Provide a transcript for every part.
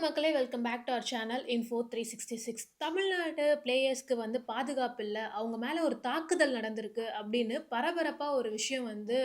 வணக்கம் மக்களே welcome back to our channel info three sixty six Tamil Nadu பிளேயர்ஸ்க்கு வந்து பாதுகாப்பு இல்லை அவங்க மேலே ஒரு தாக்குதல் நடந்திருக்கு அப்படின்னு பரபரப்பாக ஒரு விஷயம் வந்து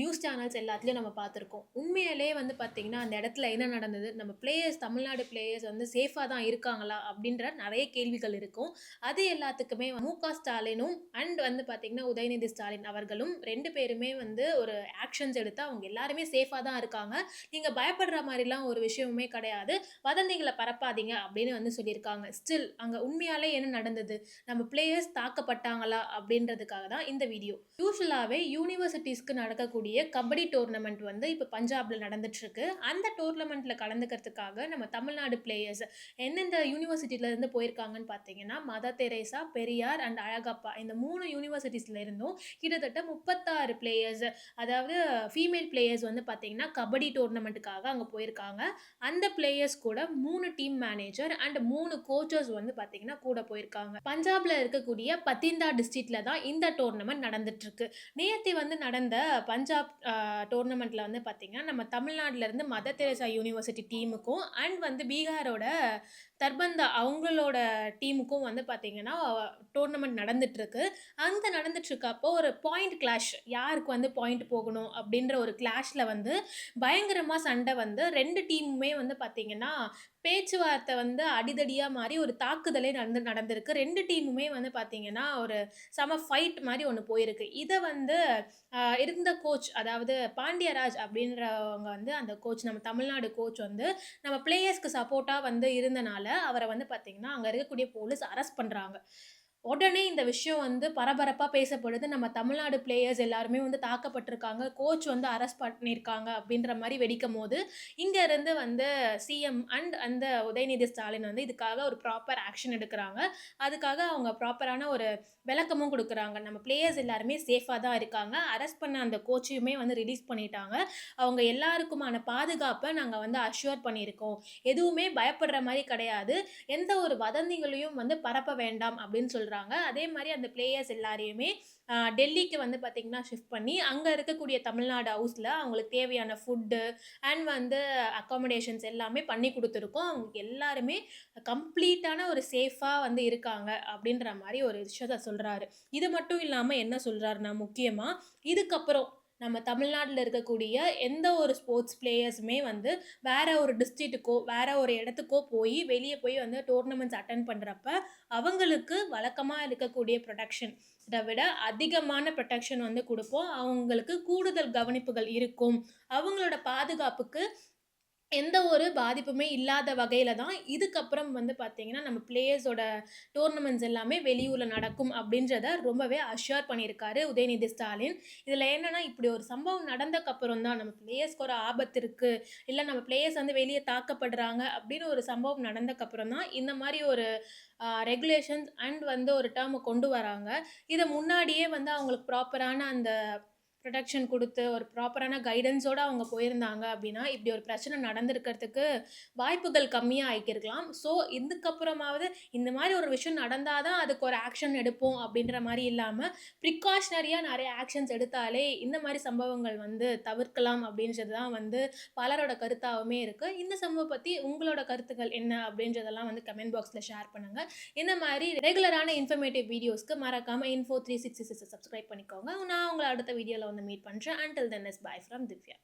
நியூஸ் சேனல்ஸ் எல்லாத்துலேயும் நம்ம பார்த்துருக்கோம். உண்மையிலே வந்து பார்த்திங்கன்னா அந்த இடத்துல என்ன நடந்தது? நம்ம பிளேயர்ஸ் தமிழ்நாடு பிளேயர்ஸ் வந்து சேஃபாக தான் இருக்காங்களா? அப்படின்ற நிறைய கேள்விகள் இருக்கும். அது எல்லாத்துக்குமே மு க ஸ்டாலினும் அண்ட் வந்து பார்த்திங்கன்னா உதயநிதி ஸ்டாலின் அவர்களும் ரெண்டு பேருமே வந்து ஒரு ஆக்ஷன்ஸ் எடுத்து அவங்க எல்லாருமே சேஃபாக தான் இருக்காங்க. நீங்கள் பயப்படுற மாதிரிலாம் ஒரு விஷயமுமே கிடையாது. வதந்திகளை பரப்பாதீங்க அப்படின்னு வந்து சொல்லியிருக்காங்க. ஸ்டில் அங்கே உண்மையாலே என்ன நடந்தது? நம்ம பிளேயர்ஸ் தாக்கப்பட்டாங்களா? அப்படின்றதுக்காக தான் இந்த வீடியோ யூஸ்வலாகவே யூனிவர்சிட்டிஸ்க்கு நடக்கக்கூடிய கபடி டோர்னமெண்ட் வந்து இப்போ பஞ்சாபில் நடந்துட்டுருக்கு. அந்த டோர்னமெண்ட்டில் கலந்துக்கிறதுக்காக நம்ம தமிழ்நாடு பிளேயர்ஸ் எந்தெந்த யூனிவர்சிட்டியிலேருந்து போயிருக்காங்கன்னு பார்த்தீங்கன்னா mother Teresa Periyar and Alagappa. இந்த மூணு யூனிவர்சிட்டிஸில் இருந்தும் கிட்டத்தட்ட முப்பத்தாறு பிளேயர்ஸ் அதாவது ஃபீமேல் பிளேயர்ஸ் வந்து பார்த்தீங்கன்னா கபடி டோர்னமெண்ட்டுக்காக அங்கே போயிருக்காங்க. அந்த பிளேயர்ஸ் கூட மூணு டீம் மேனேஜர் அண்ட் மூணு கோச்சர்ஸ் வந்து பார்த்தீங்கன்னா கூட போயிருக்காங்க. பஞ்சாப்ல இருக்கக்கூடிய பத்திந்தா டிஸ்ட்ரிக்ட்ல தான் இந்த டோர்னமெண்ட் நடந்துட்டு இருக்கு நேத்தி வந்து நடந்த பஞ்சாப் டோர்னமெண்ட்ல வந்து பார்த்தீங்கன்னா நம்ம தமிழ்நாட்டுல இருந்து மத தெரசா யூனிவர்சிட்டி டீமுக்கும் அண்ட் வந்து பீகாரோட தர்பந்தா அவங்களோட டீமுக்கும் வந்து பார்த்தீங்கன்னா டோர்னமெண்ட் நடந்துட்டு இருக்கு அந்த நடந்துட்டு இருக்கப்போ ஒரு பாயிண்ட் கிளாஷ் யாருக்கு வந்து பாயிண்ட் போகணும் அப்படின்ற ஒரு கிளாஷில் வந்து பயங்கரமாக சண்டை வந்து ரெண்டு டீமுமே வந்து பார்த்தீங்கன்னா பேச்சுவார்த்தை வந்து அடிதடியாக மாறி ஒரு தாக்குதலே நடந்து நடந்திருக்கு. ரெண்டு டீமுமே வந்து பார்த்தீங்கன்னா ஒரு செம ஃபைட் மாதிரி ஒன்று போயிருக்கு. இதை வந்து இருந்த கோச் அதாவது பாண்டியராஜ் அப்படின்றவங்க வந்து அந்த கோச் நம்ம தமிழ்நாடு கோச் வந்து நம்ம பிளேயர்ஸ்க்கு சப்போர்ட்டாக வந்து இருந்தனால அவரை வந்து பார்த்தீங்கன்னா அங்கே இருக்கக்கூடிய போலீஸ் அரெஸ்ட் பண்ணுறாங்க உடனே இந்த விஷயம் வந்து பரபரப்பாக பேசப்படுது. நம்ம தமிழ்நாடு பிளேயர்ஸ் எல்லாருமே வந்து தாக்கப்பட்டிருக்காங்க. கோச் வந்து அரெஸ்ட் பண்ணியிருக்காங்க அப்படின்ற மாதிரி வெடிக்கும் போது இங்கேருந்து வந்து சிஎம் அண்ட் அந்த உதயநிதி ஸ்டாலின் வந்து இதுக்காக ஒரு ப்ராப்பர் ஆக்ஷன் எடுக்கிறாங்க. அதுக்காக அவங்க ப்ராப்பரான ஒரு விளக்கமும் கொடுக்குறாங்க. நம்ம பிளேயர்ஸ் எல்லாருமே சேஃபாக தான் இருக்காங்க. அரெஸ்ட் பண்ண அந்த கோச்சையுமே வந்து ரிலீஸ் பண்ணிட்டாங்க. அவங்க எல்லாருக்குமான பாதுகாப்பை நாங்கள் வந்து அஷ்யூர் பண்ணியிருக்கோம். எதுவுமே பயப்படுற மாதிரி கிடையாது. எந்த ஒரு வதந்திகளையும் வந்து பரப்ப வேண்டாம் அப்படின்னு சொல்கிறாங்க அதே மாதிரி அந்த பிளேயர்ஸ் எல்லாரையுமே டெல்லிக்கு வந்து பார்த்திங்கன்னா ஷிஃப்ட் பண்ணி அங்கே இருக்கக்கூடிய தமிழ்நாடு ஹவுஸில் அவங்களுக்கு தேவையான ஃபுட்டு அண்ட் வந்து அக்காமடேஷன்ஸ் எல்லாமே பண்ணி கொடுத்துருக்கோம். அவங்களுக்கு எல்லாருமே கம்ப்ளீட்டான ஒரு சேஃபாக வந்து இருக்காங்க அப்படின்ற மாதிரி ஒரு விஷயத்த சொல்கிறாரு இது மட்டும் இல்லாமல் என்ன சொல்கிறாருன்னா முக்கியமாக இதுக்கப்புறம் நம்ம தமிழ்நாட்டில் இருக்கக்கூடிய எந்த ஒரு ஸ்போர்ட்ஸ் பிளேயர்ஸுமே வந்து வேறு ஒரு டிஸ்ட்ரிக்ட்டுக்கோ வேறு ஒரு இடத்துக்கோ போய் வெளியே போய் வந்து டோர்னமெண்ட்ஸ் அட்டன் பண்ணுறப்ப அவங்களுக்கு வழக்கமாக இருக்கக்கூடிய ப்ரொடக்ஷன் இதை விட அதிகமான ப்ரொடெக்ஷன் வந்து கொடுப்போம். அவங்களுக்கு கூடுதல் கவனிப்புகள் இருக்கும். அவங்களோட பாதுகாப்புக்கு எந்த ஒரு பாதிப்புமே இல்லாத வகையில் தான் இதுக்கப்புறம் வந்து பார்த்தீங்கன்னா நம்ம பிளேயர்ஸோட டோர்னமெண்ட்ஸ் எல்லாமே வெளியூரில் நடக்கும் அப்படின்றத ரொம்பவே அஷ்யூர் பண்ணியிருக்காரு உதயநிதி ஸ்டாலின். இதில் என்னன்னா இப்படி ஒரு சம்பவம் நடந்தக்கப்புறம் தான் நம்ம பிளேயர்ஸ்க்கு ஒரு ஆபத்து இருக்குது இல்லை நம்ம பிளேயர்ஸ் வந்து வெளியே தாக்கப்படுறாங்க அப்படின்னு ஒரு சம்பவம் நடந்தக்கப்புறம் தான் இந்த மாதிரி ஒரு ரெகுலேஷன்ஸ் அண்ட் வந்து ஒரு டேர்மை கொண்டு வராங்க. இதை முன்னாடியே வந்து அவங்களுக்கு ப்ராப்பரான அந்த ப்ரொடெக்ஷன் கொடுத்து ஒரு ப்ராப்பரான கைடன்ஸோடு அவங்க போயிருந்தாங்க அப்படின்னா இப்படி ஒரு பிரச்சனை நடந்திருக்கிறதுக்கு வாய்ப்புகள் கம்மியாக ஆகிக்கிருக்கலாம் ஸோ இதுக்கப்புறமாவது இந்த மாதிரி ஒரு விஷயம் நடந்தால் தான் அதுக்கு ஒரு ஆக்ஷன் எடுப்போம் அப்படின்ற மாதிரி இல்லாமல் ப்ரிகாஷனரியாக நிறைய ஆக்ஷன்ஸ் எடுத்தாலே இந்த மாதிரி சம்பவங்கள் வந்து தவிர்க்கலாம் அப்படின்றது தான் வந்து பலரோட கருத்தாகவுமே இருக்குது இந்த சம்பவம் பற்றி உங்களோட கருத்துக்கள் என்ன அப்படின்றதெல்லாம் வந்து கமெண்ட் பாக்ஸில் ஷேர் பண்ணுங்கள் இந்த மாதிரி ரெகுலரான இன்ஃபர்மேட்டிவ் வீடியோஸ்க்கு மறக்காமல் info three six six subscribe பண்ணிக்கோங்க. நான் உங்களை அடுத்த வீடியோவில் வந்து மீட் பண்ணுறேன் until then is bye from Divya